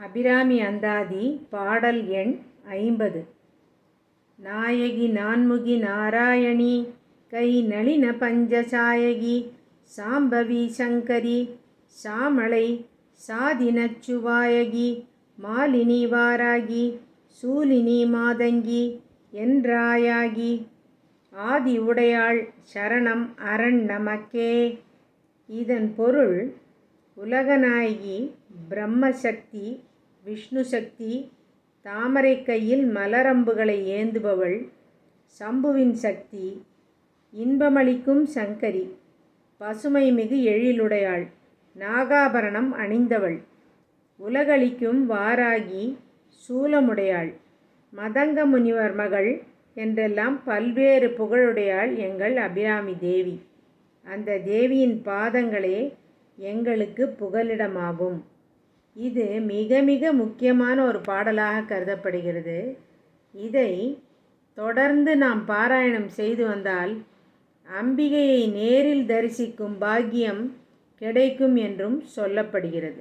அபிராமி அந்தாதி பாடல் எண் ஐம்பது. நாயகி நான்முகி நாராயணி கை நளின பஞ்சசாயகி சாம்பவி சங்கரி சாமளை சாதினச்சுவாயகி மாலினி வாராகி சூலினி மாதங்கி என்றாயாகி. ஆதி உடையாள் சரணம் அரண் நமக்கே. இதன் பொருள் உலகநாயகி பிரம்மசக்தி விஷ்ணு சக்தி தாமரை கையில் மலரம்புகளை ஏந்துபவள் சம்புவின் சக்தி இன்பமளிக்கும் சங்கரி பசுமை மிகு எழிலுடையாள் நாகாபரணம் அணிந்தவள் உலகளிக்கும் வாராகி சூலமுடையாள் மதங்க முனிவர் மகள் என்றெல்லாம் பல்வேறு புகழுடையாள் எங்கள் அபிராமி தேவி. அந்த தேவியின் பாதங்களே எங்களுக்கு புகலிடமாகும். இது மிக மிக முக்கியமான ஒரு பாடலாக கருதப்படுகிறது. இதை தொடர்ந்து நாம் பாராயணம் செய்து வந்தால் அம்பிகையை நேரில் தரிசிக்கும் பாக்கியம் கிடைக்கும் என்றும் சொல்லப்படுகிறது.